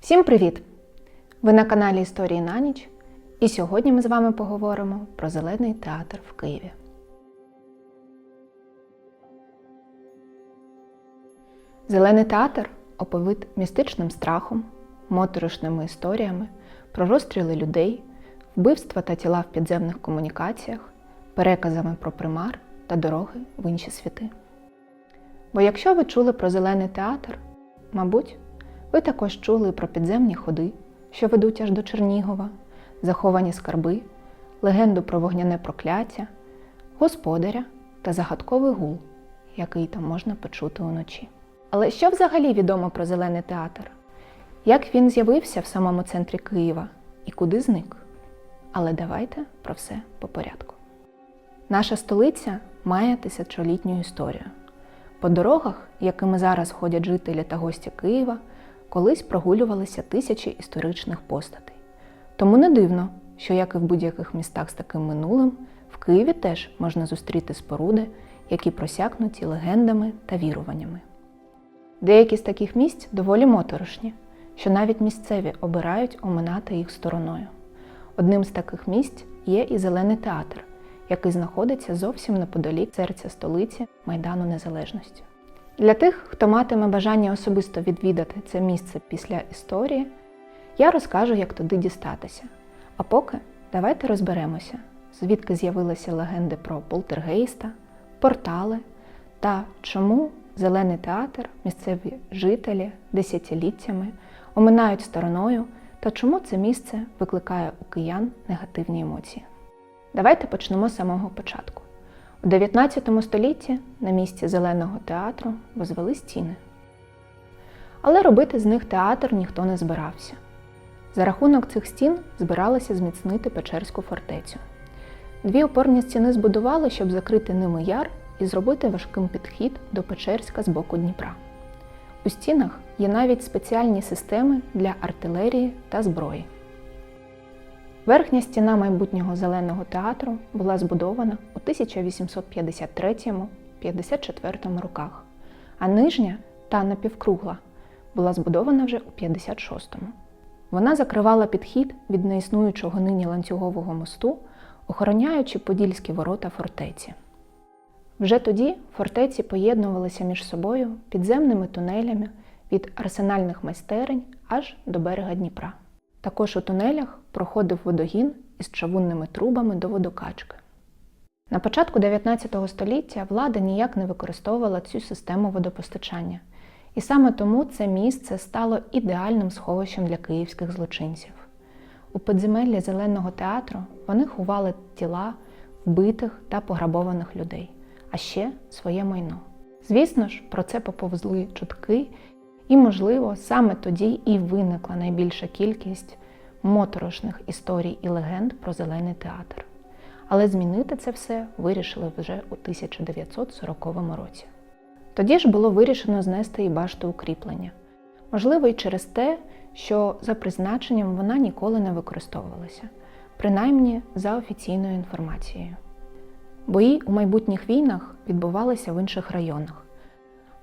Всім привіт! Ви на каналі Історії на ніч, і сьогодні ми з вами поговоримо про Зелений театр в Києві. Зелений театр оповит містичним страхом, моторошними історіями про розстріли людей, вбивства та тіла в підземних комунікаціях, переказами про примар та дороги в інші світи. Бо якщо ви чули про зелений театр, мабуть, ви також чули про підземні ходи, що ведуть аж до Чернігова, заховані скарби, легенду про вогняне прокляття, господаря та загадковий гул, який там можна почути уночі. Але що взагалі відомо про зелений театр? Як він з'явився в самому центрі Києва і куди зник? Але давайте про все по порядку. Наша столиця має тисячолітню історію. По дорогах, якими зараз ходять жителі та гості Києва, колись прогулювалися тисячі історичних постатей. Тому не дивно, що, як і в будь-яких містах з таким минулим, в Києві теж можна зустріти споруди, які просякнуті легендами та віруваннями. Деякі з таких місць доволі моторошні, що навіть місцеві обирають оминати їх стороною. Одним з таких місць є і Зелений театр, який знаходиться зовсім неподалік серця столиці Майдану Незалежності. Для тих, хто матиме бажання особисто відвідати це місце після історії, я розкажу, як туди дістатися. А поки давайте розберемося, звідки з'явилися легенди про полтергейста, портали та чому Зелений театр місцеві жителі десятиліттями оминають стороною та чому це місце викликає у киян негативні емоції. Давайте почнемо з самого початку. У 19 столітті на місці Зеленого театру возвели стіни. Але робити з них театр ніхто не збирався. За рахунок цих стін збиралися зміцнити Печерську фортецю. Дві опорні стіни збудували, щоб закрити ними яр і зробити важким підхід до Печерська з боку Дніпра. У стінах є навіть спеціальні системи для артилерії та зброї. Верхня стіна майбутнього зеленого театру була збудована у 1853-54 роках, а нижня та напівкругла була збудована вже у 56-му. Вона закривала підхід від неіснуючого нині ланцюгового мосту, охороняючи подільські ворота фортеці. Вже тоді фортеці поєднувалися між собою підземними тунелями від арсенальних майстерень аж до берега Дніпра. Також у тунелях проходив водогін із чавунними трубами до водокачки. На початку 19 століття влада ніяк не використовувала цю систему водопостачання, і саме тому це місце стало ідеальним сховищем для київських злочинців. У підземеллі Зеленого театру вони ховали тіла вбитих та пограбованих людей, а ще своє майно. Звісно ж, про це поповзли чутки, і, можливо, саме тоді і виникла найбільша кількість моторошних історій і легенд про Зелений театр. Але змінити це все вирішили вже у 1940 році. Тоді ж було вирішено знести і башту укріплення. Можливо, і через те, що за призначенням вона ніколи не використовувалася, принаймні за офіційною інформацією. Бої у майбутніх війнах відбувалися в інших районах.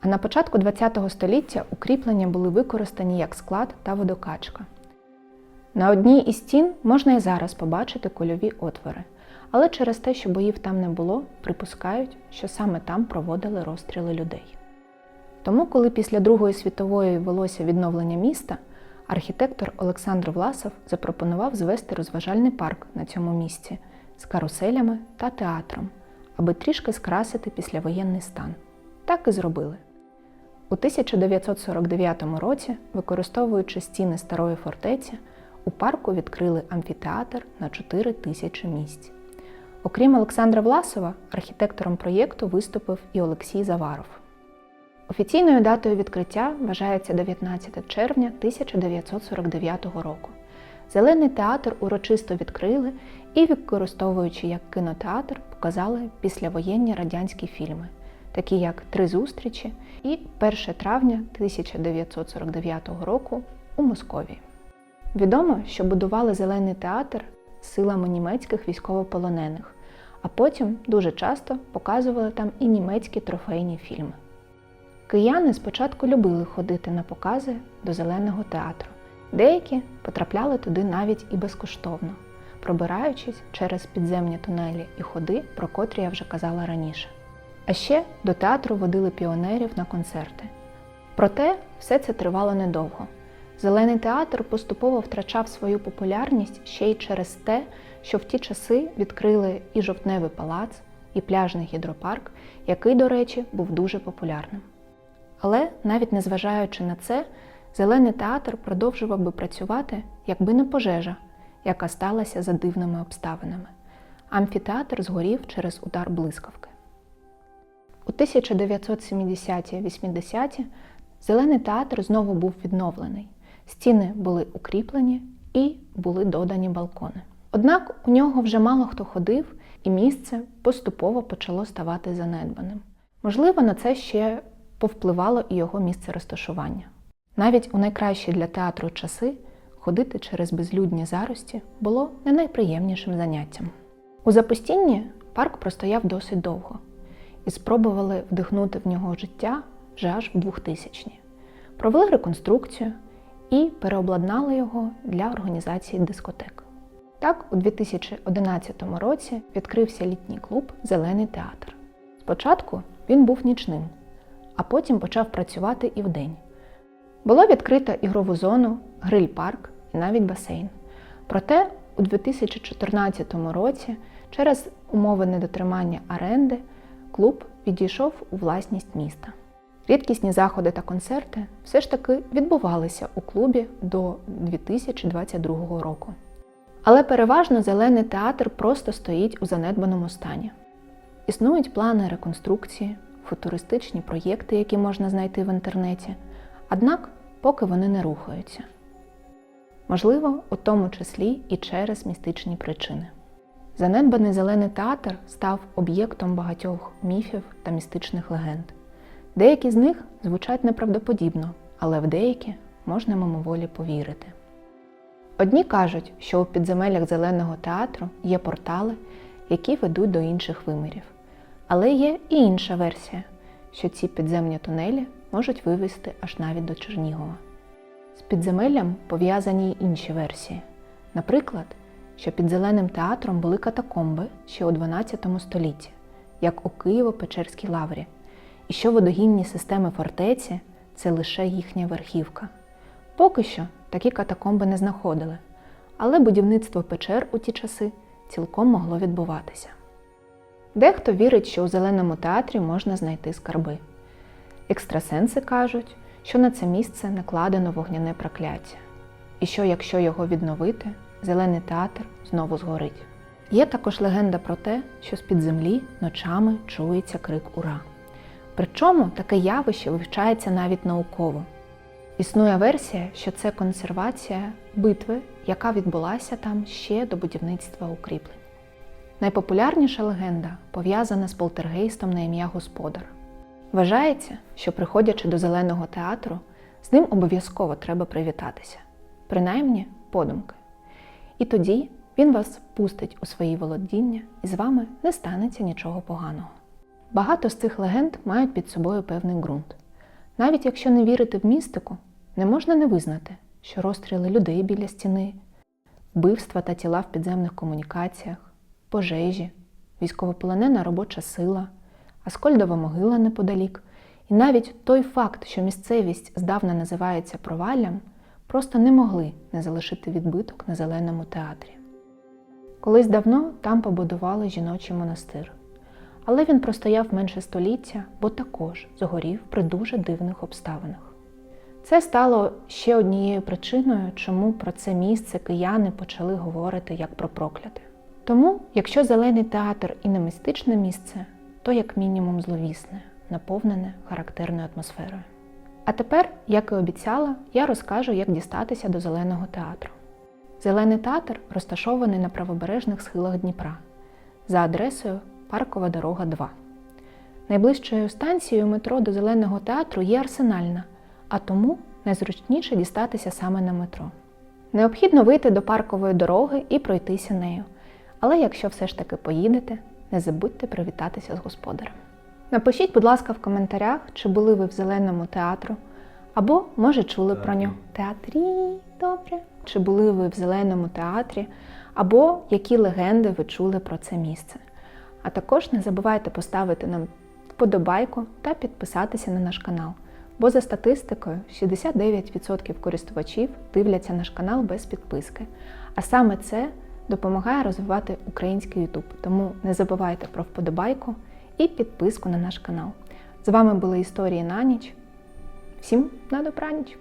А на початку ХХ століття укріплення були використані як склад та водокачка. На одній із стін можна і зараз побачити кульові отвори, але через те, що боїв там не було, припускають, що саме там проводили розстріли людей. Тому, коли після Другої світової велося відновлення міста, архітектор Олександр Власов запропонував звести розважальний парк на цьому місці з каруселями та театром, аби трішки скрасити післявоєнний стан. Так і зробили. У 1949 році, використовуючи стіни старої фортеці, у парку відкрили амфітеатр на 4 тисячі місць. Окрім Олександра Власова, архітектором проєкту виступив і Олексій Заваров. Офіційною датою відкриття вважається 19 червня 1949 року. Зелений театр урочисто відкрили і, використовуючи як кінотеатр, показали післявоєнні радянські фільми, такі як Три зустрічі і 1 травня 1949 року у Московії. Відомо, що будували зелений театр силами німецьких військовополонених, а потім дуже часто показували там і німецькі трофейні фільми. Кияни спочатку любили ходити на покази до зеленого театру. Деякі потрапляли туди навіть і безкоштовно, пробираючись через підземні тунелі і ходи, про котрі я вже казала раніше. А ще до театру водили піонерів на концерти. Проте все це тривало недовго. Зелений театр поступово втрачав свою популярність ще й через те, що в ті часи відкрили і жовтневий палац, і пляжний гідропарк, який, до речі, був дуже популярним. Але навіть незважаючи на це, зелений театр продовжував би працювати, якби не пожежа, яка сталася за дивними обставинами. Амфітеатр згорів через удар блискавки. У 1970-80-ті зелений театр знову був відновлений. Стіни були укріплені і були додані балкони. Однак у нього вже мало хто ходив, і місце поступово почало ставати занедбаним. Можливо, на це ще повпливало і його місце розташування. Навіть у найкращі для театру часи ходити через безлюдні зарості було не найприємнішим заняттям. У запустінні парк простояв досить довго і спробували вдихнути в нього життя вже аж в 2000-ні. Провели реконструкцію і переобладнали його для організації дискотек. Так, у 2011 році відкрився літній клуб Зелений театр. Спочатку він був нічним, а потім почав працювати і вдень. Було відкрито ігрову зону, гриль-парк і навіть басейн. Проте у 2014 році через умови недотримання оренди клуб відійшов у власність міста. Рідкісні заходи та концерти все ж таки відбувалися у клубі до 2022 року. Але переважно зелений театр просто стоїть у занедбаному стані. Існують плани реконструкції, футуристичні проєкти, які можна знайти в інтернеті, однак поки вони не рухаються. Можливо, у тому числі і через містичні причини. Занедбаний зелений театр став об'єктом багатьох міфів та містичних легенд. Деякі з них звучать неправдоподібно, але в деякі можна мимоволі повірити. Одні кажуть, що у підземеллях зеленого театру є портали, які ведуть до інших вимірів. Але є і інша версія, що ці підземні тунелі можуть вивести аж навіть до Чернігова. З підземеллям пов'язані й інші версії. Наприклад, що під зеленим театром були катакомби ще у 12 столітті, як у Києво-Печерській лаврі, і що водогінні системи фортеці це лише їхня верхівка. Поки що такі катакомби не знаходили, але будівництво печер у ті часи цілком могло відбуватися. Дехто вірить, що у зеленому театрі можна знайти скарби. Екстрасенси кажуть, що на це місце накладено вогняне прокляття, і що якщо його відновити, зелений театр знову згорить. Є також легенда про те, що з-під землі ночами чується крик Ура. Причому таке явище вивчається навіть науково. Існує версія, що це консервація битви, яка відбулася там ще до будівництва укріплень. Найпопулярніша легенда пов'язана з полтергейстом на ім'я Господар. Вважається, що приходячи до зеленого театру, з ним обов'язково треба привітатися, принаймні подумки. І тоді він вас впустить у свої володіння і з вами не станеться нічого поганого. Багато з цих легенд мають під собою певний ґрунт. Навіть якщо не вірити в містику, не можна не визнати, що розстріли людей біля стіни, вбивства та тіла в підземних комунікаціях, пожежі, військовополонена робоча сила, Аскольдова могила неподалік, і навіть той факт, що місцевість здавна називається проваллям, просто не могли не залишити відбиток на зеленому театрі. Колись давно там побудували жіночий монастир, але він простояв менше століття, бо також згорів при дуже дивних обставинах. Це стало ще однією причиною, чому про це місце кияни почали говорити як про прокляте. Тому, якщо зелений театр і не містичне місце, то як мінімум зловісне, наповнене характерною атмосферою. А тепер, як і обіцяла, я розкажу, як дістатися до зеленого театру. Зелений театр розташований на правобережних схилах Дніпра за адресою Паркова дорога 2. Найближчою станцією метро до зеленого театру є арсенальна, а тому найзручніше дістатися саме на метро. Необхідно вийти до паркової дороги і пройтися нею. Але якщо все ж таки поїдете, не забудьте привітатися з господарем. Напишіть, будь ласка, в коментарях, чи були ви в зеленому театру, або, може, чули про нього. Театрі, добре. Чи були ви в зеленому театрі, або які легенди ви чули про це місце. А також не забувайте поставити нам вподобайку та підписатися на наш канал. Бо за статистикою 69% користувачів дивляться наш канал без підписки. А саме це допомагає розвивати український YouTube. Тому не забувайте про вподобайку і підписку на наш канал. З вами були історії на ніч. Всім на добраніч!